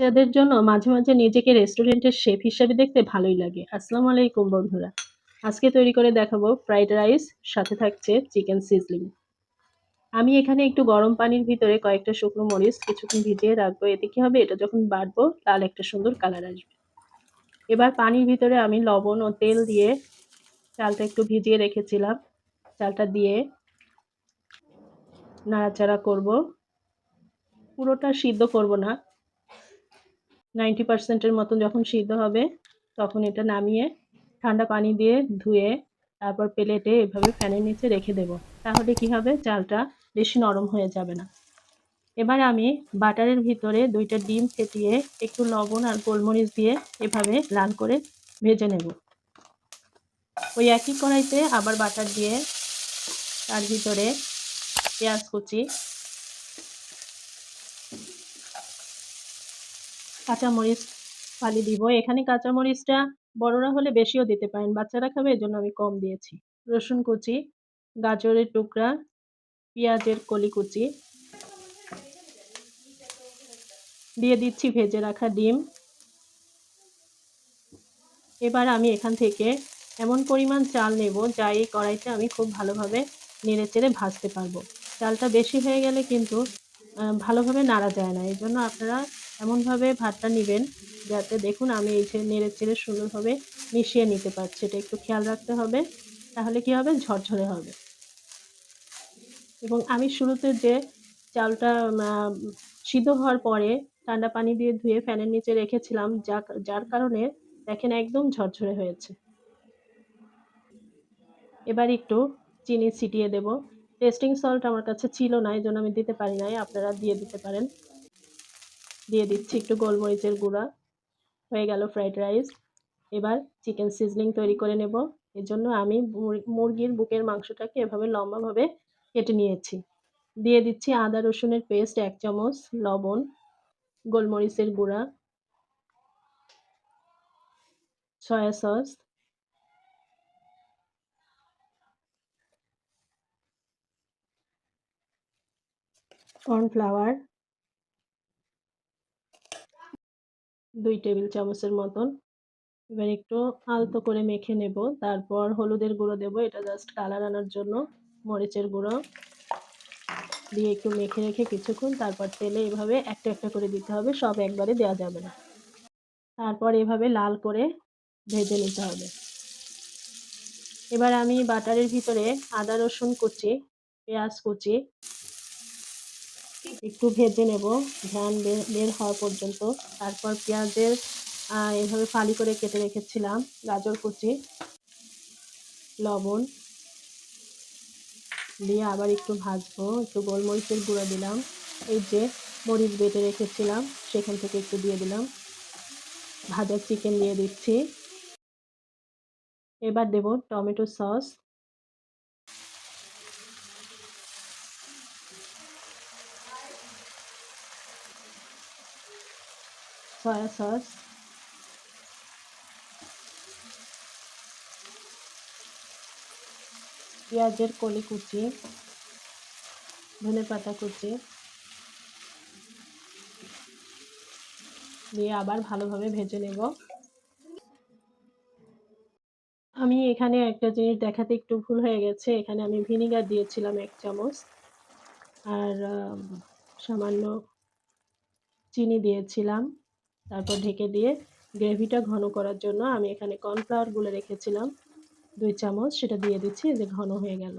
বাচ্চাদের জন্য মাঝে, মাঝে নিজেকে রেস্টুরেন্টের শেফ হিসেবে দেখতে ভালোই লাগে। আসসালামু আলাইকুম বন্ধুরা। আজকে তৈরি করে দেখাবো ফ্রাইড রাইস সাথে থাকছে চিকেন সিজলিং। আমি এখানে একটু গরম পানির ভিতরে কয়েকটা শুকনো মরিচ কিছুক্ষণ ভিজিয়ে রাখব। এতে কি হবে এটা যখন বাটবো লাল একটা সুন্দর কালার আসবে। এবার পানির ভিতরে আমি লবণ ও তেল দিয়ে চালটা একটু ভিজিয়ে রেখেছিলাম। চালটা দিয়ে নাড়াচাড়া করব। পুরোটা সিদ্ধ করব না নাইনটি পার্সেন্টের মতন যখন সিদ্ধ হবে, তখন এটা নামিয়ে ঠান্ডা পানি দিয়ে ধুয়ে তারপর প্লেটে এভাবে ফ্যানের নিচে রেখে দেব। তাহলে কি হবে? চালটা বেশি নরম হয়ে যাবে না। এবার আমি বাটারের ভিতরে দুইটা ডিম ফেটিয়ে একটু লবণ আর গোলমরিচ দিয়ে এভাবে লাল করে ভেজে নেব। ওই একই কড়াইতে আবার বাটার দিয়ে তার ভিতরে পেঁয়াজ কুচি কাঁচামরিচ ফালি দিব। এখানে কাঁচামরিচটা বড়রা হলে বেশিও দিতে পারেন, বাচ্চারা খাবে, এজন্য আমি কম দিয়েছি। রসুন কুচি, গাজরের টুকরা, পেঁয়াজের কলি কুচি দিয়ে দিচ্ছি, ভেজে রাখা ডিম। এবার আমি এখান থেকে এমন পরিমাণ চাল নেব, যা এই কড়াইতে আমি খুব ভালোভাবে নেড়ে চেড়ে ভাজতে পারব। চালটা বেশি হয়ে গেলে কিন্তু ভালোভাবে নাড়া যায় না। এই জন্য আপনারা এমনভাবে ভাতটা নেবেন যাতে দেখুন আমি এই যে নেড়ে চেড়ে সুন্দরভাবে মিশিয়ে নিতে পারছি। এটা একটু খেয়াল রাখতে হবে, তাহলে কি হবে? ঝরঝরে হবে। এবং আমি শুরুতে যে চালটা সিদ্ধ হওয়ার পরে ঠান্ডা পানি দিয়ে ধুয়ে ফ্যানের নিচে রেখেছিলাম, যা, যার কারণে দেখেন একদম ঝরঝরে হয়েছে। এবার একটু চিনি ছিটিয়ে দেব। টেস্টিং সল্ট আমার কাছে ছিল না এই জন্য আমি দিতে পারি নাই। আপনারা দিয়ে দিতে পারেন। দিয়ে দিচ্ছি একটু গোলমরিচের গুঁড়া। হয়ে গেল ফ্রাইড রাইস এবার চিকেন সিজলিং তৈরি করে নেব। এর জন্য আমি মুরগির বুকের মাংসটাকে এভাবে লম্বাভাবে কেটে নিয়েছি। দিয়ে দিচ্ছি আদা রসুনের পেস্ট এক চামচ, লবণ, গোলমরিচের গুঁড়া সয়া সস কর্নফ্লাওয়ার দুই টেবিল চামচের মতন। এবার একটু আলতো করে মেখে নেব। তারপর হলুদের গুঁড়ো দেব। এটা জাস্ট কালার আনার জন্য। মরিচের গুঁড়ো দিয়ে একটু মেখে রেখে কিছুক্ষণ তারপর তেলে এভাবে একটা একটা করে দিতে হবে। সব একবারে দেওয়া যাবে না। তারপর এভাবে লাল করে ভেজে নিতে হবে। এবার আমি বাটারের ভিতরে আদা রসুন কুচি পেঁয়াজ কুচি একটু ভেজে নেব। ধ্যান বের হওয়া পর্যন্ত। তারপর পেঁয়াজের এভাবে ফালি করে কেটে রেখেছিলাম। গাজর কুচি, লবণ দিয়ে আবার একটু ভাজবো। একটু গোলমরিচের গুঁড়ো দিলাম। এই যে মরিচ বেটে রেখেছিলাম, সেখান থেকে একটু দিয়ে দিলাম। ভাজা চিকেন দিয়ে দিচ্ছি। এবার দেব টমেটো সস সয়া সস পেঁয়াজের কলি কুচি, ধনে পাতা কুচি দিয়ে আবার ভালোভাবে ভেজে নেব। আমি এখানে একটা জিনিস দেখাতে একটু ভুল হয়ে গেছে। এখানে আমি ভিনিগার দিয়েছিলাম এক চামচ আর সামান্য চিনি দিয়েছিলাম। তারপর ঢেকে দিয়ে গ্রেভিটা ঘন করার জন্য আমি এখানে কর্নফ্লাওয়ার গুলে রেখেছিলাম। দুই চামচ, সেটা দিয়ে দিচ্ছি যে ঘন হয়ে গেল।